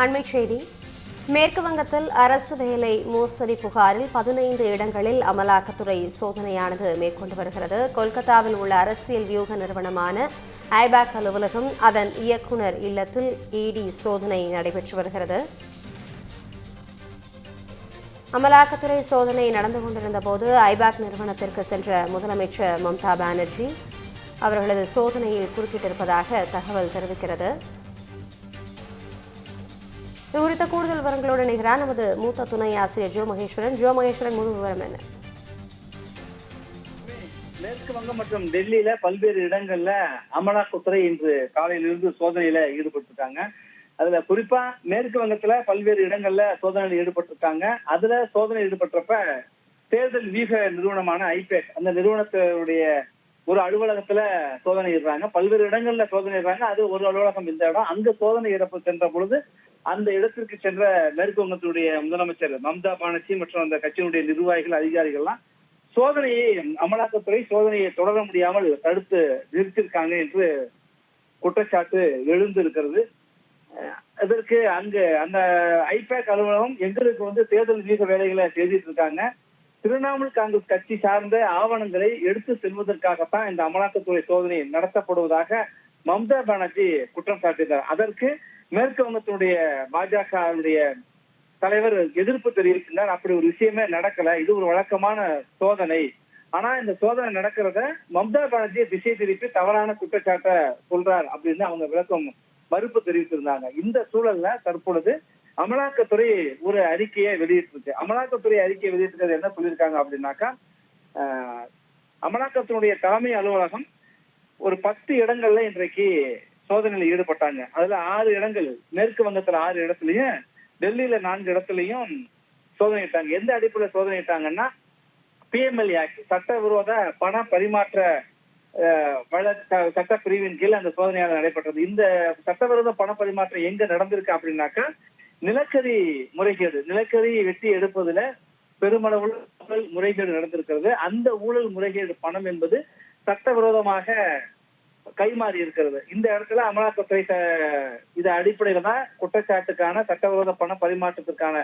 அண்மை செய்தி. மேற்கு வங்கத்தில் அரசு வேலை மோசடி புகாரில் பதினைந்து இடங்களில் அமலாக்கத்துறை சோதனையானது மேற்கொண்டு வருகிறது. கொல்கத்தாவில் உள்ள அரசியல் வியூக நிறுவனமான ஐபேக் அலுவலகம் அதன் இயக்குனர் இல்லத்தில் இடி சோதனை நடைபெற்று வருகிறது. அமலாக்கத்துறை சோதனை நடந்து கொண்டிருந்த போது ஐபேக் நிறுவனத்திற்கு சென்ற முதலமைச்சர் மம்தா பானர்ஜி அவர்களது சோதனையில் குறுக்கிட்டிருப்பதாக தகவல் தெரிவிக்கிறது. இது குறித்த கூடுதல் விவரங்களோடு இணைகிறார் நமது மூத்த துணை ஆசிரியர் ஜோ மகேஸ்வரன். ஜோ மகேஸ்வரன் முழு விவரம் என்ன? மேற்கு வங்கம் மற்றும் டெல்லியில பல்வேறு இடங்கள்ல அமலாக்கத்துறை இன்று காலையிலிருந்து சோதனையில ஈடுபட்டிருக்காங்க. அதுல குறிப்பா மேற்கு வங்கத்துல பல்வேறு இடங்கள்ல சோதனையில் ஈடுபட்டிருக்காங்க. அதுல சோதனை ஈடுபட்டப்ப தேர்தல் வீக நிறுவனமான ஐபேக் அந்த நிறுவனத்தினுடைய ஒரு அலுவலகத்துல சோதனை இடுறாங்க பல்வேறு இடங்கள்ல சோதனை இடுறாங்க அது ஒரு அலுவலகம் இந்த இடம். அங்க சோதனை இடப்பு சென்ற பொழுது அந்த இடத்திற்கு சென்ற மேற்கு வங்கத்தினுடைய முதலமைச்சர் மம்தா பானர்ஜி மற்றும் அந்த கட்சியினுடைய நிர்வாகிகள் அதிகாரிகள்லாம் சோதனையை அமலாக்கத்துறை சோதனையை தொடர முடியாமல் தடுத்து நிறுத்திருக்காங்க என்று குற்றச்சாட்டு எழுந்திருக்கிறது. அதற்கு இதற்கு அங்க அந்த ஐபேக் அலுவலகம் எங்களுக்கு வந்து தேர்தல் வீச வேலைகளை செய்துட்டு இருக்காங்க திரிணாமுல் காங்கிரஸ் கட்சி சார்ந்த ஆவணங்களை எடுத்து செல்வதற்காகத்தான் இந்த அமலாக்கத்துறை சோதனை நடத்தப்படுவதாக மம்தா பானர்ஜி குற்றம் சாட்டினார் அதற்கு மேற்கு வங்கத்தினுடைய பாஜகவுடைய தலைவர் எதிர்ப்பு தெரிவிக்கின்றார் அப்படி ஒரு விஷயமே நடக்கல. இது ஒரு வழக்கமான சோதனை. ஆனா இந்த சோதனை நடக்கிறத மம்தா பானர்ஜியை திசை திருப்பி தவறான குற்றச்சாட்டை சொல்றார் அப்படின்னு அவங்க விளக்கம் மறுப்பு தெரிவித்திருந்தாங்க. இந்த சூழல்ல தற்பொழுது அமலாக்கத்துறை ஒரு அறிக்கையை வெளியிட்டிருக்கு. அமலாக்கத்துறை அறிக்கையை வெளியிட்டிருக்கிறது என்ன சொல்லியிருக்காங்க அப்படின்னாக்கா அமலாக்கத்தினுடைய தலைமை அலுவலகம் ஒரு பத்து இடங்கள்ல இன்றைக்கு சோதனையில் ஈடுபட்டாங்க. அதுல ஆறு இடங்கள் மேற்கு வங்கத்துல ஆறு இடத்துலயும் டெல்லியில நான்கு இடத்துலயும் சோதனையிட்டாங்க. எந்த அடிப்படையில் சோதனையிட்டாங்கன்னா பிஎம்எல்ஏ ஆக்ட் சட்டவிரோத பண பரிமாற்ற சட்ட பிரிவின் கீழ் அந்த சோதனையால் நடைபெற்றது. இந்த சட்டவிரோத பண பரிமாற்றம் எங்க நடந்திருக்கு அப்படின்னாக்கா நிலக்கரி முறைகேடு நிலக்கரி வெட்டி எடுப்பதுல பெருமளவுல ஊழல் முறைகேடு நடந்திருக்கிறது. அந்த ஊழல் முறைகேடு பணம் என்பது சட்டவிரோதமாக கைமாறி இருக்கிறது. இந்த இடத்துல அமலாக்கத்துறை இது அடிப்படையில தான் குற்றச்சாட்டுக்கான சட்டவிரோத பண பரிமாற்றத்திற்கான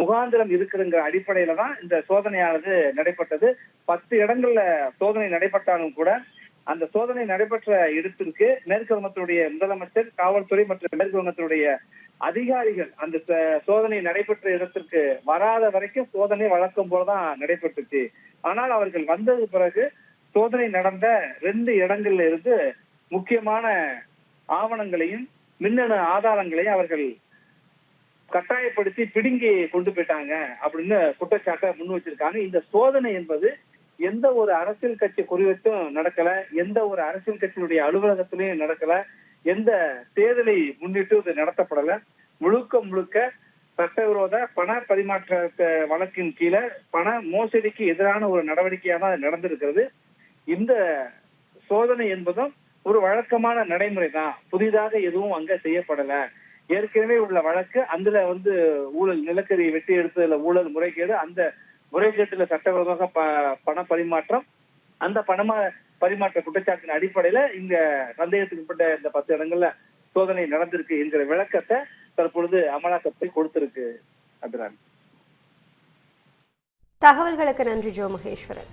முகாந்திரம் இருக்குதுங்கிற அடிப்படையில தான் இந்த சோதனையானது நடைபெற்றது. பத்து இடங்கள்ல சோதனை நடைபெற்றாலும் கூட அந்த சோதனை நடைபெற்ற இடத்திற்கு மேற்கு வங்கத்தினுடைய முதலமைச்சர் காவல்துறை மற்றும் மேற்கு வங்கத்தினுடைய அதிகாரிகள் அந்த சோதனை நடைபெற்ற இடத்திற்கு வராத வரைக்கும் சோதனை வழக்கம் போலதான் நடைபெற்றுச்சு. ஆனால் அவர்கள் வந்தது பிறகு சோதனை நடந்த ரெண்டு இடங்கள்ல இருந்து முக்கியமான ஆவணங்களையும் மின்னணு ஆதாரங்களையும் அவர்கள் கட்டாயப்படுத்தி பிடுங்கி கொண்டு போயிட்டாங்க அப்படின்னு குற்றச்சாட்டை முன் வச்சிருக்காங்க. இந்த சோதனை என்பது எந்த ஒரு அரசியல் கட்சி குறிவைத்தும் நடக்கல எந்த ஒரு அரசியல் கட்சியினுடைய அலுவலகத்திலையும் நடக்கல எந்த தேர்தலை முன்னிட்டு இது நடத்தப்படல. முழுக்க முழுக்க சட்டவிரோத பண பரிமாற்ற வழக்கின் கீழே பண மோசடிக்கு எதிரான ஒரு நடவடிக்கையாக தான் நடந்திருக்கிறது. இந்த சோதனை என்பதும் ஒரு வழக்கமான நடைமுறை தான் புதிதாக எதுவும் அங்க செய்யப்படல. ஏற்கனவே உள்ள வழக்கு அதுல வந்து ஊழல் நிலக்கரி வெட்டி எடுத்ததுல ஊழல் முறைகேடு அந்த முறைகேட்டுல சட்டவிரோதமாக பண பரிமாற்றம் அந்த பணமா பரிமாற்ற குற்றச்சாட்டின் அடிப்படையில இங்க சந்தேகத்துக்குட்பட்ட இந்த பத்து இடங்கள்ல சோதனை நடந்திருக்கு என்கிற விளக்கத்தை தற்பொழுது அமலாக்கத்தை கொடுத்திருக்கு அபிராமி. தகவல்களுக்கு நன்றி ஜோ மகேஸ்வரன்.